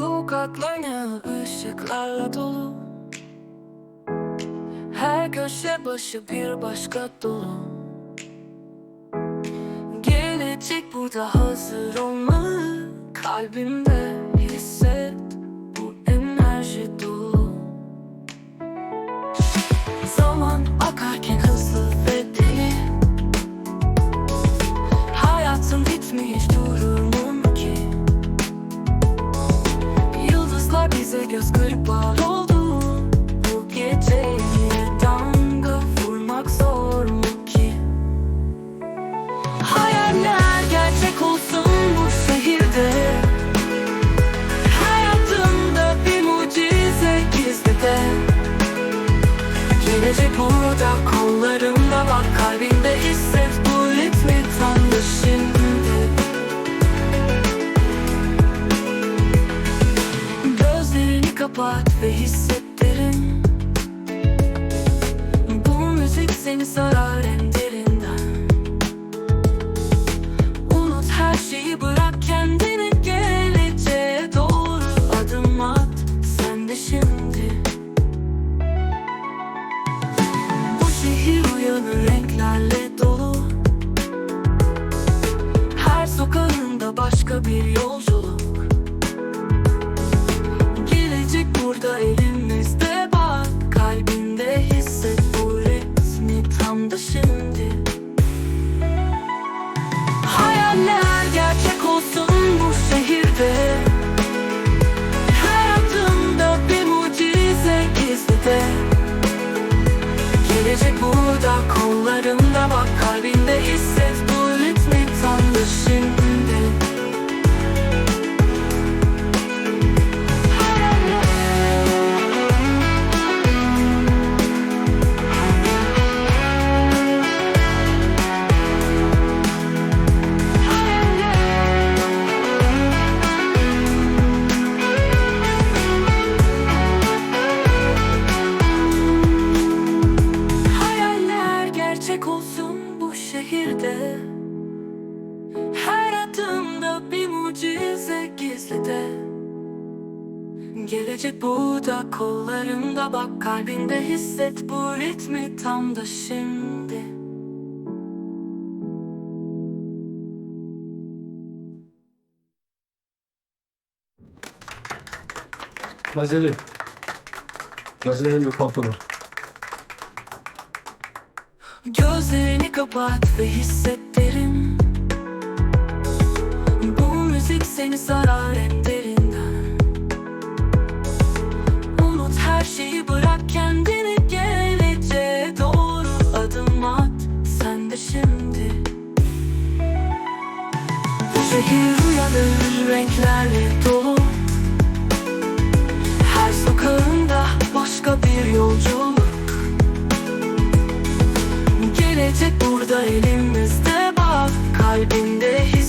Sokaklarını ışıklarla dolu. Her köşe başı bir başka dolu. Gelecek burada hazır olmalı Kalbimde Bizi göz kırpar kapat ve hisset derin Bu müzik seni sarar ritmi tam da şimdi. Hayaller gerçek olsun bu şehirde. Hayatımda bir mucize gizli de Gelecek burada kollarımda bak kalbinde hisset bu ritmi da şimdi Gelecek burada kollarımda bak kalbinde hisset bu ritmi tam da şimdi Gazeli. Gazeli bir pantolon. Gözlerini kapat ve hisset Gelecek burada elimizde bak Kalbinde hiç